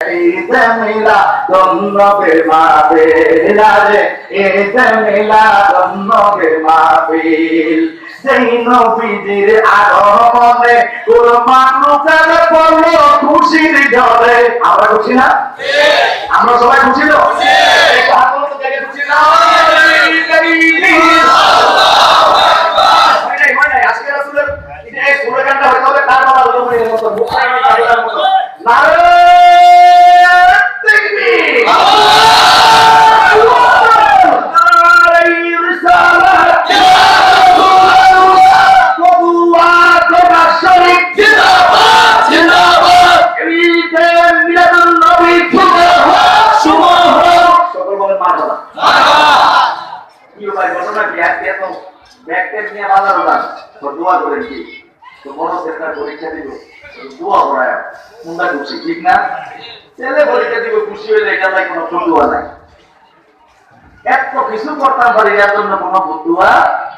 ঈদে মিলাদুন নবীর মাহফিল আরে ঈদে মিলাদুন নবীর মাহফিল যেই নবীজির আগমনে কুরবান রূপে পড়ল খুশির ঝড়ে আমরা খুশি না আমরা সবাই খুশি তো খুশি না। আজকে হবে, তার মতো। নারে ঘটনা কি আজকে এত ব্যাগ ট্যাগ নিয়ে বাজার হলাম। তো দোয়া করেন কি? তো বড় সেন্টার পরীক্ষা দিব দোয়া করায় কোনটা খুশি ঠিক না? ছেলে পরীক্ষা দিব খুশি হইলে এটা নাই কোনো ফতুয়া নাই। এত কিছু করতাম পারি এর জন্য কোনো ফতুয়া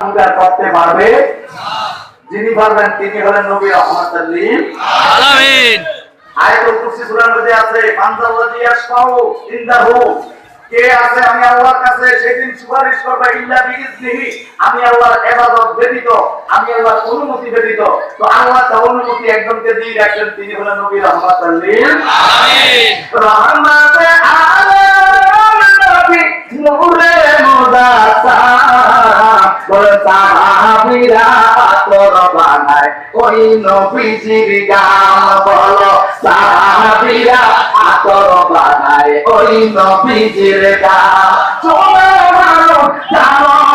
উদ্ধার করতে পারবে? যিনি পারবেন তিনি হলেন নবী রহমত আলামিন। আয়াতুল কুরসি সূরার মধ্যে আছে মানজাল্লাযী ইয়াশফাউ ইনদাহু কে আছে আমি আল্লাহর কাছে সেদিন সুপারিশ করবে, ইল্লা বিইজনিহি আমি আল্লাহর ইবাদত ব্যতীত, আমি আল্লাহর অনুমতি ব্যতীত। তো আল্লাহ তার অনুমতি একজনকে দিয়ে রাখেন তিনি হলেন নবী রাহমাতুল লিল গান বলো। বানায় তো নবীজির গান চলে মানো জানো